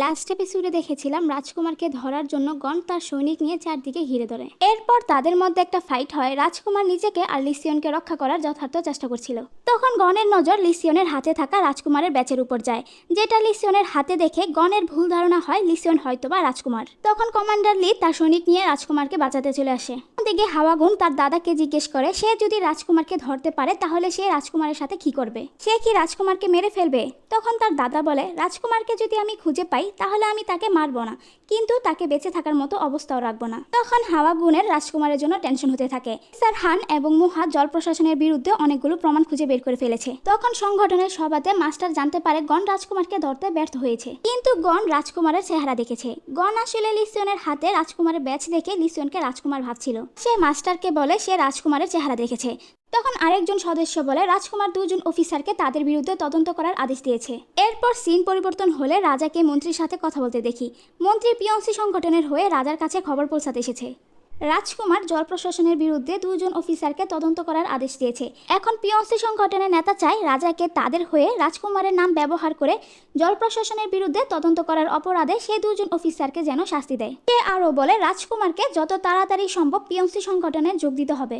Last এপিসোডে দেখেছিলাম রাজকুমারকে ধরার জন্য গণ তার সৈনিক নিয়ে চারদিকে ঘিরে ধরে। এরপর তাদের মধ্যে একটা ফাইট হয়, রাজকুমার নিজেকে আর লিসিয়নকে রক্ষা করার যথার্থ চেষ্টা করছিল। তখন গণের নজর লিসিয়নের হাতে থাকা রাজকুমারের ব্যাচের উপর যায়, যেটা লিসিয়নের হাতে দেখে গণের ভুল ধারণা হয় লিসিয়ন হয়তোবা রাজকুমার। তখন কমান্ডার লি তার সৈনিক নিয়ে রাজকুমারকে বাঁচাতে চলে আসে। দিকে হাওয়াগুন তার দাদাকে জিজ্ঞেস করে, সে যদি রাজকুমারকে ধরতে পারে, তাহলে সে রাজকুমারের সাথে কি করবে? সে কি রাজকুমারকে মেরে ফেলবে? তখন তার দাদা বলে, রাজকুমারকে যদি আমি খুঁজে পাই তাহলে আমি তাকে মারবো না। কিন্তু তাকে বেঁচে থাকার মতো অবস্থাও রাখব না। তখন হাওয়া গুণের রাজকুমারের জন্য টেনশন হতে থাকে। স্যার হান এবং মুহা জল প্রশাসনের বিরুদ্ধে অনেকগুলো প্রমাণ খুঁজে বের করে ফেলেছে। তখন সংগঠনের সভাতে মাস্টার জানতে পারে গণ রাজকুমারকে ধরতে ব্যর্থ হয়েছে। কিন্তু গণ রাজকুমারের চেহারা দেখেছে। গণ আসলে লিসিয়নের হাতে রাজকুমারের ব্যাচ দেখে লিসিয়নকে রাজকুমার ভাবছিল। সে মাস্টারকে বলে সে রাজকুমারের চেহারা দেখেছে। তখন আরেকজন সদস্য বলে, রাজকুমার দুজন অফিসারকে তাদের বিরুদ্ধে তদন্ত করার আদেশ দিয়েছে। এরপর সিন পরিবর্তন হলে রাজাকে মন্ত্রীর সাথে কথা বলতে দেখি। মন্ত্রী পিয়ন্সি সংগঠনের হয়ে রাজার কাছে খবর পৌঁছাতে এসেছে। রাজকুমার জল প্রশাসনের বিরুদ্ধে দুজন অফিসারকে তদন্ত করার আদেশ দিয়েছে। এখন পিয়ন্সি সংগঠনের নেতা চায় রাজাকে তাদের হয়ে রাজকুমারের নাম ব্যবহার করে জল প্রশাসনের বিরুদ্ধে তদন্ত করার অপরাধে সেই দুজন অফিসারকে যেন শাস্তি দেয়। সে আরও বলে, রাজকুমারকে যত তাড়াতাড়ি সম্ভব পিয়ন্সি সংগঠনে যোগ দিতে হবে।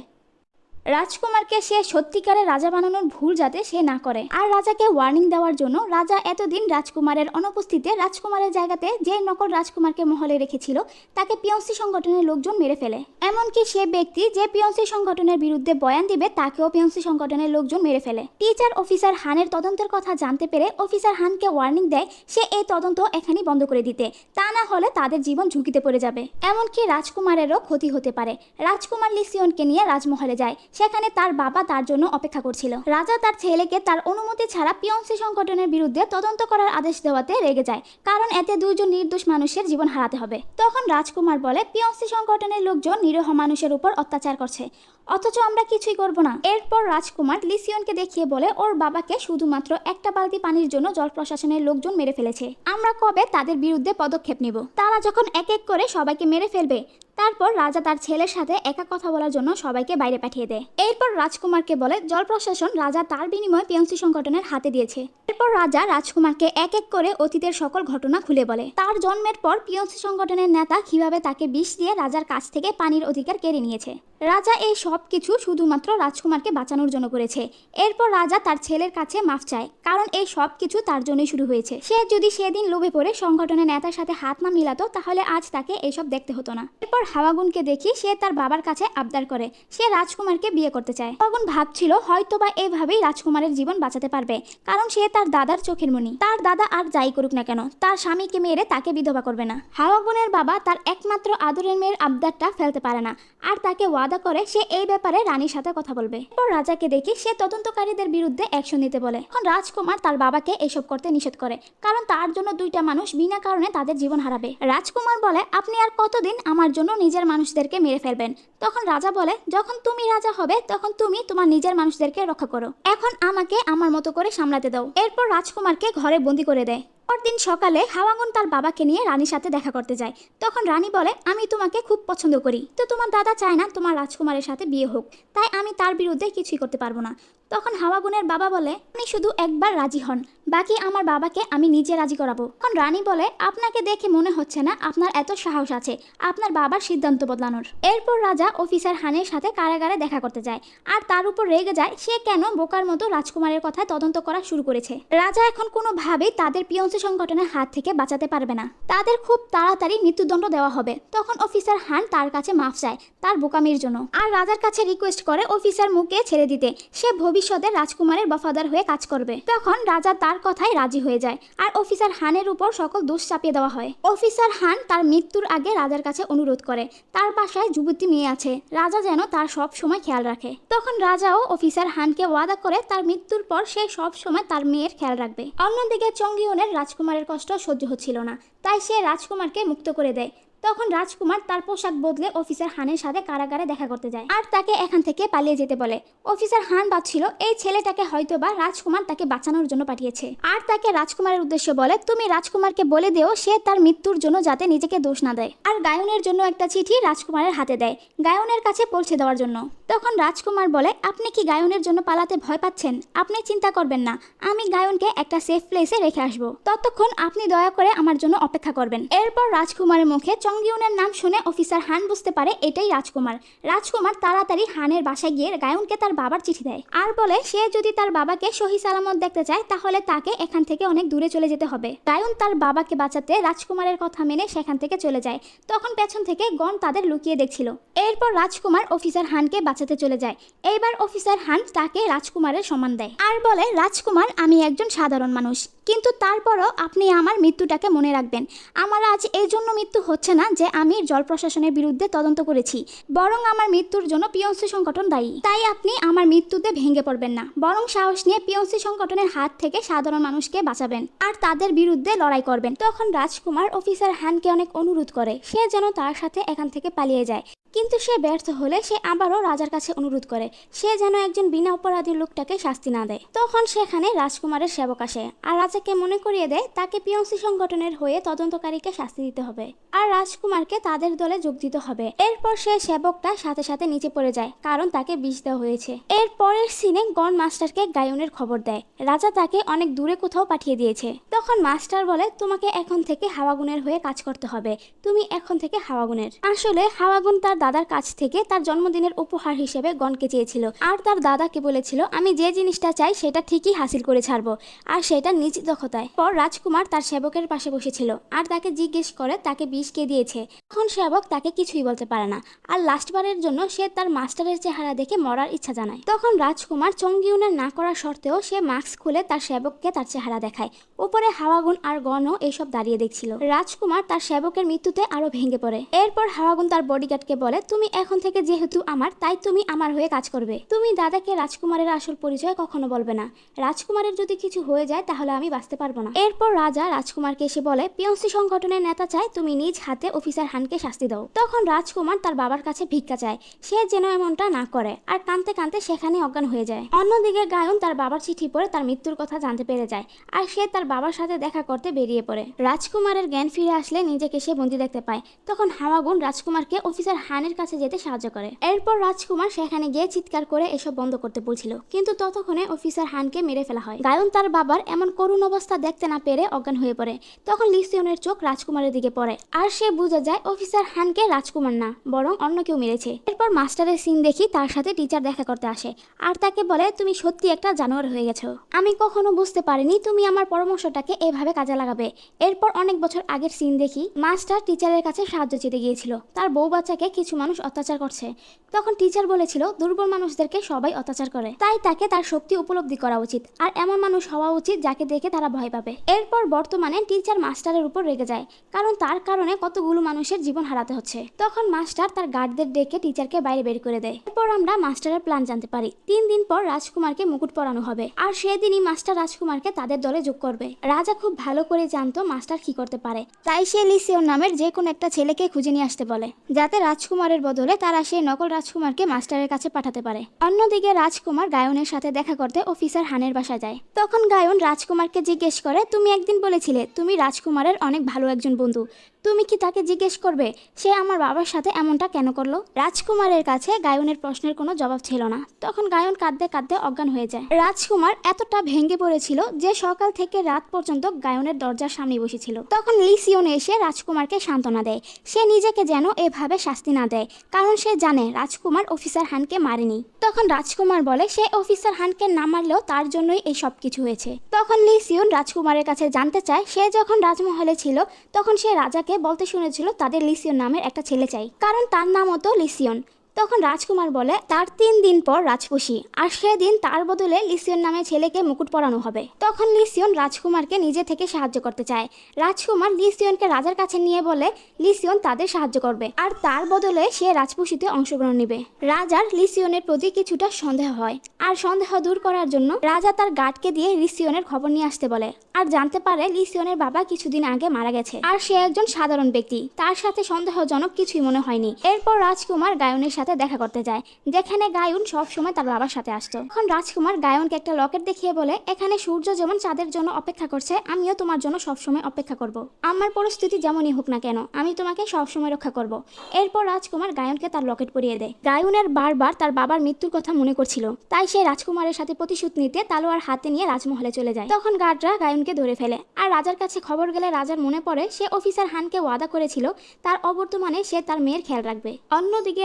রাজকুমারকে সে সত্যিকারের রাজা বানানোর ভুল যাতে সে না করে। আর রাজাকে ওয়ার্নিং দেওয়ার জন্য রাজা এতদিন রাজকুমারের অনুপস্থিতিতে রাজকুমারের জায়গাতে যে নকল রাজকুমারকে মহলে রেখেছিল, তাকে পিয়ন্সি সংগঠনের লোকজন মেরে ফেলে। এমনকি সে ব্যক্তি যে পিয়ন্সি সংগঠনের বিরুদ্ধে বয়ান দিবে, তাকেও পিয়ন্সি সংগঠনের লোকজন মেরে ফেলে। টিচার অফিসার হানের তদন্তের কথা জানতে পেরে অফিসার হানকে ওয়ার্নিং দেয়, সে এই তদন্ত এখানেই বন্ধ করে দিতে। তা না হলে তাদের জীবন ঝুঁকিতে পড়ে যাবে। এমনকি রাজকুমারেরও ক্ষতি হতে পারে। রাজকুমার লিসিয়নকে নিয়ে রাজমহলে যায়। সেখানে তার বাবা তার জন্য অপেক্ষা করছিল। রাজা তার ছেলেকে তার অনুমতি ছাড়া পিয়ন্সি সংগঠনের বিরুদ্ধে তদন্ত করার আদেশ দেওয়াতে রেগে যায়, কারণ এতে দুজন নির্দোষ মানুষের জীবন হারাতে হবে। তখন রাজকুমার বলে পিয়ন্সি সংগঠনের লোকজন নিরীহ মানুষের উপর অত্যাচার করছে। অথচ আমরা কিছুই করব না। এরপর রাজকুমার লিসিয়নকে দেখিয়ে বলে, ওর বাবাকে শুধুমাত্র একটা বালতি পানির জন্য জল প্রশাসনের লোকজন মেরে ফেলেছে। আমরা কবে তাদের বিরুদ্ধে পদক্ষেপ নেব? তারা যখন এক এক করে সবাইকে মেরে ফেলবে তারপর রাজা তার ছেলের সাথে একা কথা বলার জন্য সবাইকে বাইরে পাঠিয়ে দেয়। এরপর রাজকুমারকে বলে জল প্রশাসন রাজা তার বিনিময়ে পিয়ংসি সংগঠনের হাতে দিয়েছে। এরপর রাজা রাজকুমারকে এক এক করে অতীতের সকল ঘটনা খুলে বলে। তার জন্মের পর পিয়ংসি সংগঠনের নেতা কীভাবে তাকে বিষ দিয়ে রাজার কাছ থেকে পানির অধিকার কেড়ে নিয়েছে? রাজা এই সব কিছু শুধুমাত্র রাজকুমারকে বাঁচানোর জন্য করেছে। এরপর রাজা তার ছেলের কাছে মাফ চায়, কারণ এই সব কিছু তার জন্যই শুরু হয়েছে। সে যদি সেদিন লোভে পড়ে সংগঠনের নেতার সাথে হাত না মিলাতো, তাহলে আজ তাকে এইসব দেখতে হতো না। এরপর হাওয়াগুনকে দেখি সে তার বাবার কাছে আবদার করে, সে রাজকুমারকে বিয়ে করতে চায়। হাওয়াগুন ভাবছিল হয়তো বা এইভাবেই রাজকুমারের জীবন বাঁচাতে পারবে, কারণ সে তার দাদার চোখের মনি তার দাদা আর যাই করুক না কেন, তার স্বামীকে মেরে তাকে বিধবা করবে না। হাওয়াগুনের বাবা তার একমাত্র আদরের মেয়ের আবদারটা ফেলতে পারে না, আর তাকে ওয়াদা করে সে এই ব্যাপারে রানীর সাথে কথা বলবে। এরপর রাজাকে দেখি সে তদন্তকারীদের বিরুদ্ধে অ্যাকশন নিতে বলে। এখন রাজকুমার তার বাবাকে এসব করতে নিষেধ করে, কারণ তার জন্য দুইটা মানুষ বিনা কারণে তাদের জীবন হারাবে। রাজকুমার বলে, আপনি আর কতদিন আমার জন্য নিজের মানুষদেরকে মেরে ফেলবেন? তখন রাজা বলে, যখন তুমি রাজা হবে, তখন তুমি তোমার নিজের মানুষদেরকে রক্ষা করো। এখন আমাকে আমার মতো করে সামলাতে দাও। এরপর রাজকুমারকে ঘরে বন্দি করে দেয়। পরদিন সকালে হাওয়াঙ্গন তার বাবাকে নিয়ে রানীর সাথে দেখা করতে যায়। তখন রানী বলে, আমি তোমাকে খুব পছন্দ করি। তো তোমার দাদা চায় না তোমার রাজকুমারের সাথে বিয়ে হোক। তাই আমি তার বিরুদ্ধে কিছুই করতে পারব না। তখন হাওয়া হাওয়াগুনের বাবা বলে, আপনি শুধু একবার রাজি হন, বাকি আমার বাবাকে আমি নিজে রাজি করাবো। তখন রানী বলে, আপনাকে দেখে মনে হচ্ছে না আপনার এত সাহস আছে, আপনার বাবার সিদ্ধান্ত বদলানোর। এরপর রাজা অফিসার হানের সাথে কারাগারে দেখা করতে যায়, আর তার উপর রেগে যায়, সে কেন বোকার মতো রাজকুমারের কথায় তদন্ত করা শুরু করেছে। রাজা এখন কোনোভাবেই তাদের পিয়ন্সি সংগঠনের হাত থেকে বাঁচাতে পারবে না। তাদের খুব তাড়াতাড়ি মৃত্যুদণ্ড দেওয়া হবে। তখন অফিসার হান তার কাছে মাফ চায়, তার বোকামির জন্য। আর রাজার কাছে রিকোয়েস্ট করে অফিসার মুখে ছেড়ে দিতে। সে ভবিষ্যতে রাজকুমারের বফাদার হয়ে কাজ করবে। তখন রাজা তার কথায় রাজি হয়ে যায় আর অফিসার হানের উপর সকল দোষ চাপিয়ে দেওয়া হয়। অফিসার হান তার মৃত্যুর আগে রাজার কাছে অনুরোধ করে, তার বাসায় যুবতী মেয়ে আছে, রাজা যেন তার সব সময় খেয়াল রাখে। তখন রাজাও অফিসার হানকে ওয়াদা করে তার মৃত্যুর পর সে সব সময় তার মেয়ের খেয়াল রাখবে। অন্যদিকে চঙ্গিয়নের রাজকুমারের কষ্ট সহ্য হচ্ছিল না, তাই সে রাজকুমারকে মুক্ত করে দেয়। তখন রাজকুমার তার পোশাক বদলে অফিসার হানের সাথে কারাগারে দেখা করতে যায়। আর তাকে এখান থেকে পালিয়ে যেতে বলে। অফিসার হান ভাবছিল, এই ছেলেটাকে হয়তোবা রাজকুমার তাকে বাঁচানোর জন্য পাঠিয়েছে। আর তাকে রাজকুমারের উদ্দেশ্যে বলে, তুমি রাজকুমারকে বলে দিও, সে তার মৃত্যুর জন্য যাতে নিজেকে দোষ না দেয়। আর গায়নের জন্য একটা চিঠি রাজকুমারের হাতে দেয়, গায়নের কাছে পৌঁছে দেওয়ার জন্য। তখন রাজকুমার বলে, আপনি কি গায়নের জন্য পালাতে ভয় পাচ্ছেন? আপনি চিন্তা করবেন না। আমি গায়নকে একটা সেফ প্লেসে রেখে আসব। ততক্ষণ আপনি দয়া করে আমার জন্য অপেক্ষা করবেন। এরপর রাজকুমারের মুখে চংগিউনের নাম শুনে অফিসার হান বুঝতে পারে এটাই রাজকুমার। রাজকুমার তাড়াতাড়ি হানের বাসায় গিয়ে গায়নকে তার বাবার চিঠি দেয়। আর বলে, সে যদি তার বাবাকে সহি সালামত দেখতে চায়, তাহলে তাকে এখান থেকে অনেক দূরে চলে যেতে হবে। গায়ন তার বাবাকে বাঁচাতে রাজকুমারের কথা মেনে সেখান থেকে চলে যায়। তখন পেছন থেকে গন তাদের লুকিয়ে দেখছিল। এরপর রাজকুমার অফিসার হানকে বাঁচাতে চলে যায়। এইবার অফিসার হান তাকে রাজকুমারের সম্মান দেয়। আর বলে, রাজকুমার, আমি একজন সাধারণ মানুষ। কিন্তু তারপরও আপনি আমার মৃত্যুটাকে মনে রাখবেন। আমার আজ এই জন্য মৃত্যু হচ্ছে না যে আমি জল প্রশাসনের বিরুদ্ধে তদন্ত করেছি। বরং আমার মৃত্যুর জন্য পিয়ন্সি সংগঠন দায়ী। তাই আপনি আমার মৃত্যুতে ভেঙে পড়বেন না। বরং সাহস নিয়ে পিয়ন্সি সংগঠনের হাত থেকে সাধারণ মানুষকে বাঁচাবেন আর তাদের বিরুদ্ধে লড়াই করবেন। তখন রাজকুমার অফিসার হানকে অনেক অনুরোধ করে। সে যেন তার সাথে এখান থেকে পালিয়ে যায়। কিন্তু সে ব্যর্থ হলে সে আবারও রাজার কাছে অনুরোধ করে। সে যেন একজন বিনা অপরাধী লোকটাকে শাস্তি না দেয়। তখন সেখানে রাজকুমারের সেবক আসে আর রাজাকে মনে করিয়ে দেয়, তাকে পিয়ন্সি সংগঠনের হয়ে তদন্তকারীকে শাস্তি দিতে হবে। আর রাজকুমারকে তাদের দলে যোগ দিতে হবে। এরপর সে সেবকটা সাথে সাথে নিচে পড়ে যায়, কারণ তাকে বিষ দেওয়া হয়েছে। এর পরের সিনে গন মাস্টারকে গায়নের খবর দেয়। রাজা তাকে অনেক দূরে কোথাও পাঠিয়ে দিয়েছে। তখন মাস্টার বলে, তোমাকে এখন থেকে হাওয়াগুনের হয়ে কাজ করতে হবে। তুমি এখন থেকে হাওয়াগুনের। আসলে হাওয়াগুন তার দাদার কাছ থেকে তার জন্মদিনের উপহার হিসেবে গনকে চেয়েছিল। আর তার দাদাকে বলেছিল, আমি যে জিনিসটা চাই সেটা ঠিকই হাসিল করে ছাড়বো, আর সেটা নিজ দক্ষতায়। পর রাজকুমার তার সেবকের পাশে বসেছিল। আর তাকে জিজ্ঞেস করে, তাকে বিষ কে দিয়েছে। তখন সেবক তাকে কিছুই বলতে পারে না। আর লাস্টবারের জন্য সে তার মাস্টারের চেহারা দেখে মরার ইচ্ছা জানায়। তখন রাজকুমার চঙ্গিউনের না করা সত্ত্বেও সে মাস্ক খুলে তার সেবককে তার চেহারা দেখায়। উপরে হাওয়াগুন আর গণও এইসব দাঁড়িয়ে দেখছিল। রাজকুমার তার সেবকের মৃত্যুতে আরও ভেঙে পড়ে। এরপর হাওয়াগুন তার বডিগার্ডকে বলে, তুমি এখন থেকে যেহেতু আমার, তাই তুমি আমার হয়ে কাজ করবে। তুমি দাদাকে রাজকুমারের আসল পরিচয় কখনো বলবে না। রাজকুমারের যদি কিছু হয়ে যায়, তাহলে আমি বাঁচতে পারব না। এরপর রাজা রাজকুমারকে এসে বলে পিয়ন্সি সংগঠনের নেতা চায় তুমি নিজ হাতে অফিসার হানকে শাস্তি দাও। তখন রাজকুমার তার বাবার কাছে ভিক্ষা চায়। সে যেন এমনটা না করে আর কানতে কানতে সেখানে অজ্ঞান হয়ে যায়। অন্যদিকে গায়ন তার বাবার চিঠি পড়ে তার মৃত্যুর কথা জানতে পেরে যায় আর সে তার বাবার সাথে দেখা করতে বেরিয়ে পড়ে। রাজকুমারের জ্ঞান ফিরে আসলে নিজেকে সে বন্দি দেখতে পায়। তখন হাওয়াগুন রাজকুমারকে অফিসার হানের কাছে যেতে সাহায্য করে। এরপর রাজকুমার সেখানে গিয়ে চিৎকার করে এসব বন্ধ করতে বলছিল। কিন্তু ততক্ষণে অফিসার হানকে মেরে ফেলা হয়। গায়ন তার বাবার এমন করুণ অবস্থা দেখতে না পেরে অজ্ঞান হয়ে পড়ে। তখন লিসিয়নের চোখ রাজকুমারের দিকে পড়ে আর সে বুঝে যায় অফিসার হানকে রাজকুমার না, বরং অন্য কেউ মেরেছে। এরপর মাস্টারের সিন দেখি তার সাথে টিচার দেখা করতে আসে। আর তাকে বলে, তুমি সত্যি একটা জানোয়ার হয়ে গেছো। আমি কখনো বুঝতে পারিনি তুমি আমার পরামর্শটাকে এভাবে কাজে লাগাবে। এরপর অনেক বছর আগের সিন দেখি মাস্টার টিচারের কাছে সাহায্য চেতে গিয়েছিল। তার বউ বাচ্চাকে কিছু মানুষ অত্যাচার করছে। তখন টিচার বলেছিল, দুর্বল মানুষদেরকে সবাই অত্যাচার করে। তাই তাকে তার শক্তি উপলব্ধি করা উচিত। আর এমন মানুষ হওয়া উচিত যাকে দেখে তারা ভয় পাবে। এরপর বর্তমানে টিচার মাস্টারের উপর রেগে যায়। কারণ তার কারণে কতগুলো মানুষের জীবন হারাতে হচ্ছে। তখন মাস্টার তার গার্ডদের ডেকে টিচারকে বাইরে বের করে দেয়। এরপর আমরা মাস্টারের প্ল্যান জানতে পারি। তিন দিন পর রাজকুমারকে মুকুট পরানো হবে। আর সেদিনই মাস্টার রাজকুমারকে তাদের দলে যোগ করবে। রাজা খুব ভালো করে জানতো মাস্টার কি করতে পারে। তাই সে লিসিওর নামের যে কোনো একটা ছেলেকে খুঁজে নিয়ে আসতে বলে। যাতে রাজকুমারের বদলে তারা সেই নকল রাজকুমারকে মাস্টারের কাছে পাঠাতে পারে। অন্যদিকে রাজকুমার গায়নের সাথে দেখা করতে অফিসার হানের বাসা যায়। তখন গায়ন রাজকুমারকে জিজ্ঞেস করে, তুমি একদিন বলেছিলে, তুমি রাজকুমারের অনেক ভালো একজন বন্ধু। তুমি কি তাকে জিজ্ঞেস করবে? সে আমার বাবার সাথে এমনটা কেন করল? রাজকুমারের কাছে গায়নের প্রশ্নের কোনো জবাব ছিল না। তখন গায়ন কাঁদতে কাঁদতে অজ্ঞান হয়ে যায়। রাজকুমার এতটা ভেঙে পড়েছিল যে সকাল থেকে রাত পর্যন্ত গায়নের দরজার সামনে বসেছিল। তখন লিসিয়ন এসে রাজকুমারকে সান্ত্বনা দেয়। সে নিজেকে যেন এভাবে শাস্তি না দেয়, কারণ সে জানে রাজকুমার অফিসার হানকে মারেনি। তখন রাজকুমার বলে, সে অফিসার হানকে না মারলেও তার জন্যই এই সব কিছু হয়েছে। তখন লিসিয়ন রাজকুমারের কাছে জানতে চায়, সে যখন রাজমহলে ছিল, তখন সে রাজাকে বলতে শুনেছিল তাদের লিসিয়ন নামের একটা ছেলে চাই। কারণ তার নাম হতো লিসিয়ন। তখন রাজকুমার বলে, তার তিন দিন পর রাজপুষি আর সেদিন তার বদলে লিসিয়ন নামে ছেলেকে মুকুট পরানো হবে। তখন লিসিয়ন রাজকুমারকে নিজে থেকে সাহায্য করতে চায়। রাজকুমার লিসিয়নকে রাজার কাছে নিয়ে বলে, লিসিয়ন তাদের সাহায্য করবে। আর তার বদলে সে রাজপুষিতে অংশগ্রহণ নেবে। রাজার লিসিয়নের প্রতি কিছুটা সন্দেহ হয়। আর সন্দেহ দূর করার জন্য রাজা তার গার্ডকে দিয়ে লিসিয়নের খবর নিয়ে আসতে বলে। আর জানতে পারে, লিসিয়নের বাবা কিছুদিন আগে মারা গেছে। আর সে একজন সাধারণ ব্যক্তি। তার সাথে সন্দেহজনক কিছুই মনে হয়নি। এরপর রাজকুমার গায়নের সাথে দেখা করতে যায়, যেখানে গায়ন সবসময় তার বাবার সাথে আসতো। তখন রাজকুমার গায়নকে একটা লকেট দেখিয়ে বলে, এখানে সূর্য যেমন চাঁদের জন্য অপেক্ষা করছে, আমিও তোমার জন্য সবসময় অপেক্ষা করব। আমার পরিস্থিতি যেমনই হোক না কেন, আমি তোমাকে সবসময় রক্ষা করব। এরপর রাজকুমার গায়নকে তার লকেট পরিয়ে দেয়। গায়নের বারবার তার বাবার মৃত্যুর কথা মনে করছিল, তাই সে রাজকুমারের সাথে প্রতিশোধ নিতে তালোয়ার হাতে নিয়ে রাজমহলে চলে যায়। তখন গার্ডরা গায়নকে ধরে ফেলে, আর রাজার কাছে খবর গেলে রাজার মনে পড়ে, সে অফিসার হানকে ওয়াদা করেছিল, তার অবর্তমানে সে তার মেয়ের খেয়াল রাখবে। অন্যদিকে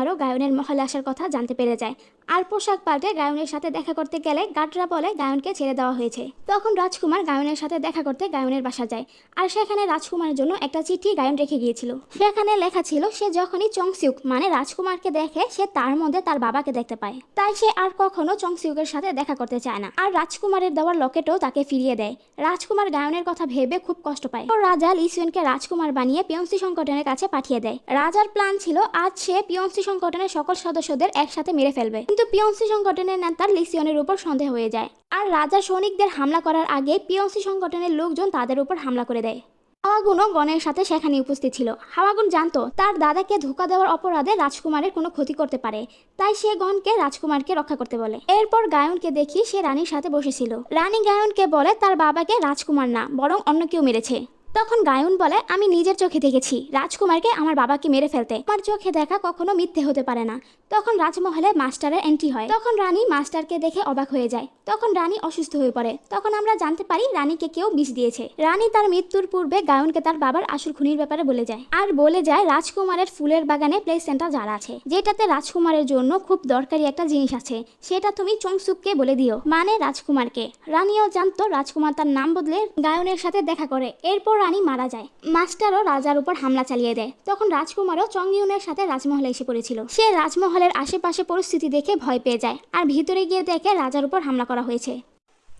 রাজকুমারও গায়নের মহলে আসার কথা জানতে পেরে যায়। আর পোশাক পাল্টে গায়নের সাথে দেখা করতে গেলে গার্ডরা বলে গায়নকে ছেড়ে দেওয়া হয়েছে। তখন রাজকুমার গায়নের সাথে দেখা করতে গায়নের বাসা যায়। আর সেখানে রাজকুমারের জন্য একটা চিঠি গায়ন রেখে গিয়েছিল। সেখানে লেখা ছিল, সে যখনই চংসিউক মানে রাজকুমারকে দেখে সে তার মধ্যে তার বাবাকে দেখতে পায়। তাই সে আর কখনো চংসিউকের সাথে দেখা করতে চায় না। আর রাজকুমারের দেওয়ার লকেটও তাকে ফিরিয়ে দেয়। রাজকুমার গায়নের কথা ভেবে খুব কষ্ট পায়। তো রাজা লিসুয়েনকে রাজকুমার বানিয়ে পিয়ন্সি সংগঠনের কাছে পাঠিয়ে দেয়। রাজার প্ল্যান ছিল, আজ সে পিয়ন্সি সংগঠনের সকল সদস্যদের একসাথে মেরে ফেলবে। কিন্তু পিয়ন্সি সংগঠনের নেতা লিসিয়নের উপর সন্দেহ হয়ে যায়। আর রাজা সৈনিকদের হামলা করার আগে পিয়ন্সি সংগঠনের লোকজন তাদের উপর হামলা করে দেয়। হাওয়াগুনও গণের সাথে সেখানে উপস্থিত ছিল। হাওয়াগুন জানতো, তার দাদাকে ধোকা দেওয়ার অপরাধে রাজকুমারের কোনো ক্ষতি করতে পারে। তাই সে গণকে রাজকুমারকে রক্ষা করতে বলে। এরপর গায়নকে দেখি সে রানীর সাথে বসেছিল। রানী গায়নকে বলে তার বাবাকে রাজকুমার না, বরং অন্য কেউ মেরেছে। তখন গায়ন বলে, আমি নিজের চোখে দেখেছি। রাজকুমারকে আমার বাবাকে মেরে ফেলতে। আমার চোখে দেখা কখনো মিথ্যে হতে পারে না। তখন রাজমহলে মাস্টারের এন্ট্রি হয়। তখন রানী মাস্টারকে দেখে অবাক হয়ে যায়। তখন রানী অসুস্থ হয়ে পড়ে। তখন আমরা জানতে পারি রানীকে কেউ বিষ দিয়েছে। রানী তার মৃত্যুর পূর্বে গায়নকে তার বাবার আসল খুনির ব্যাপারে বলে যায়। আর বলে যায়, রাজকুমারের ফুলের বাগানে প্লে সেন্টার যারা আছে, যেটাতে রাজকুমারের জন্য খুব দরকারি একটা জিনিস আছে, সেটা তুমি চংসুককে বলে দিও। মানে রাজকুমারকে। রানীও জানতো রাজকুমার তার নাম বদলে গায়নের সাথে দেখা করে। এরপর রানী মারা যায়। মাস্টারও রাজার উপর হামলা চালিয়ে দেয়। তখন রাজকুমারও চংইউনের সাথে রাজমহলে এসে পড়েছিল। সে রাজমহলের আশেপাশে পরিস্থিতি দেখে ভয় পেয়ে যায় আর ভিতরে গিয়ে দেখে রাজার উপর হামলা করা হয়েছে।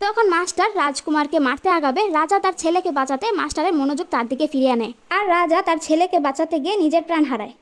তখন মাস্টার রাজকুমারকে মারতে আগাবে, রাজা তার ছেলেকে বাঁচাতে মাস্টারের মনোযোগ তার দিকে ফিরিয়ে আনে। আর রাজা তার ছেলেকে বাঁচাতে গিয়ে নিজের প্রাণ হারায়।